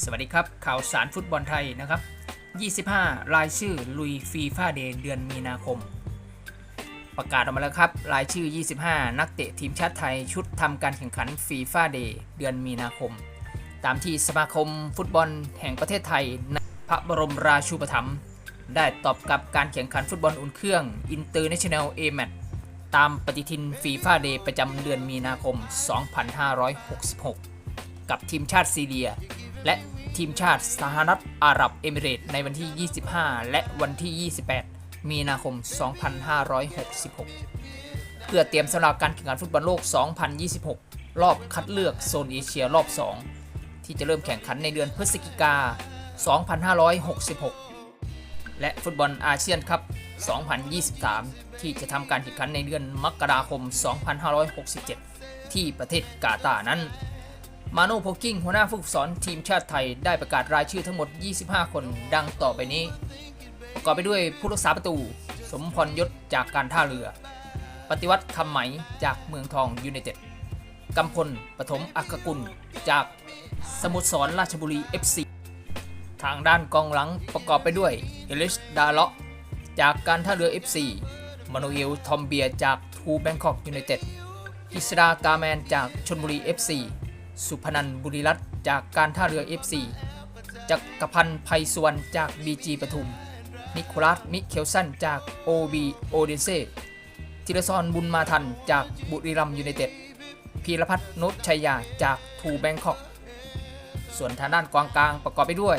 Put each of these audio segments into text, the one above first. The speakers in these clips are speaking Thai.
สวัสดีครับ ข่าวสารฟุตบอลไทยนะครับ 25 รายชื่อลุยฟีฟ่าเดย์เดือนมีนาคม ประกาศออกมาแล้วครับ รายชื่อ 25 นักเตะทีมชาติไทยชุดทำการแข่งขันฟีฟ่าเดย์เดือนมีนาคม ตามที่สมาคมฟุตบอลแห่งประเทศไทยในพระบรมราชูปถัมภ์ได้ตอบกับการแข่งขันฟุตบอลอุ่นเครื่อง International A Match ตามปฏิทินฟีฟ่าเดย์ประจำเดือนมีนาคม 2566 กับทีมชาติซีเรีย และทีมชาติสหรัฐอาหรับเอมิเรตส์ในวันที่ 25 และวันที่ 28 มีนาคม 2566 เพื่อเตรียมสำหรับการแข่งขันฟุตบอลโลก 2026 รอบคัดเลือกโซนเอเชียรอบ 2 ที่จะเริ่มแข่งขันในเดือนพฤศจิกา 2566 และฟุตบอลอาเซียนคัพ2023 ที่จะทำการแข่งขันในเดือนมกราคม 2567 ที่ประเทศกาตาร์นั้น มาโนโพกิ้งหัวหน้าผู้ฝึกสอนทีมชาติไทยได้ประกาศรายชื่อทั้งหมด 25 คนดังต่อไปนี้ประกอบไปด้วยผู้รักษาประตู สมพรยศจากการท่าเรือ ปฏิวัติคำไหมจากเมืองทองยูไนเต็ดกำพลปฐมอักกุล จากสมุทรสอนราชบุรี FC ทางด้านกองหลังประกอบไปด้วยเอลิสดาเลาะจากการท่าเรือ FC มานูเอลทอมเบียจากทูแบงคอกยูไนเต็ด อิสรากาแมนจากชนบุรี FC สุพนันบุรีรัตน์จากการท่าเรือ FC จักรพันธ์ไพสวรรณจาก BG ปทุม นิโคลัส มิเคลสันจาก OB โอเดเซธีรศรบุญมาทันจากบุรีรัมยูไนเต็ดพีรพัฒน์นุชชัยยาจากทูแบงคอก ส่วนทางด้านกองกลางประกอบไปด้วย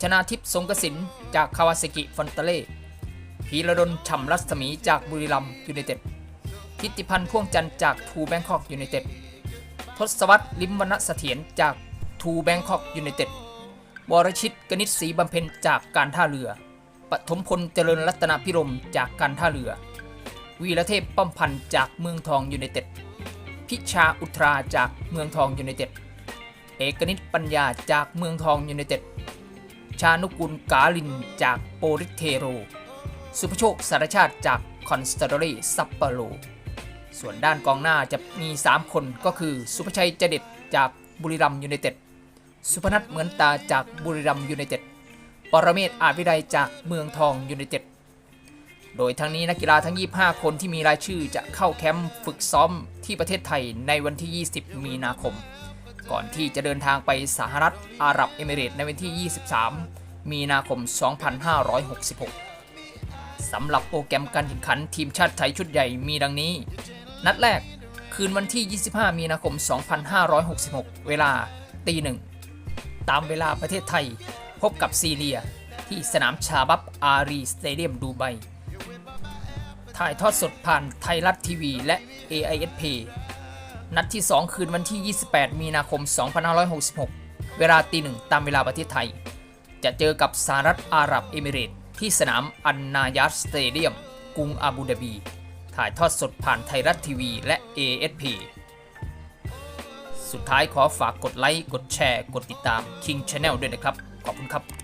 ชนาทิพย์สงกสินจากคาวาซากิฟอนเตเล่พีระดลฉ่ำรัศมีจากบุรีรัมย์ยูไนเต็ดทิติพันธ์พ่วงจันทร์จากทูแบงคอกยูไนเต็ด ทศวรรษลิมวรรณเสถียรจากทูแบงคอกยูไนเต็ดวรชิตกนิษฐ์ศรีบำเพ็ญจากการท่าเรือ ปฐมพลเจริญรัตนพิรมจากการท่าเรือ วีรเทพป้อมพันธ์จากเมืองทองยูไนเต็ด พิชาอุตราจากเมืองทองยูไนเต็ด เอกนิตปัญญาจากเมืองทองยูไนเต็ด ชานุกุลกาลินจากโปริเทโร สุภโชคสารชาติจากคอนสตาดรีซัปเปโร ส่วนด้านกองหน้าจะมี 3 คนก็คือ สุภชัยเจเด็ดจากบุรีรัมยูไนเต็ด สุพนัทเหมือนตาจากบุรีรัมยูไนเต็ด ปรเมศอาจวิไลจากเมืองทองยูไนเต็ด โดยทั้งนี้นักกีฬาทั้ง 25 คนที่มีรายชื่อจะเข้าแคมป์ฝึกซ้อมที่ประเทศไทยในวันที่ 20 มีนาคม ก่อนที่จะเดินทางไปสหรัฐอาหรับเอมิเรตส์ในวันที่ 23 มีนาคม 2566สำหรับโปรแกรมการแข่งขันทีมชาติไทยชุดใหญ่มีดังนี้ นัดแรกคืนวันที่ 25 มีนาคม 2566 เวลาตีหนึ่ง ตามเวลาประเทศไทย พบกับซีเรีย ที่สนามชาบับอารีสเตเดียมดูไบ ถ่ายทอดสดผ่านไทยรัฐทีวีและ AISP นัดที่ 2 คืนวันที่ 28 มีนาคม 2566 เวลาตีหนึ่งตามเวลาประเทศไทย จะเจอกับสหรัฐอาหรับเอมิเรตส์ที่สนามอันนายัสสเตเดียม กรุงอาบูดาบี ถ่ายทอดสดผ่านไทยรัฐทีวีและ ASP สุดท้ายขอฝากกดไลค์ กดแชร์ กดติดตาม King Channel ด้วยนะครับ ขอบคุณครับ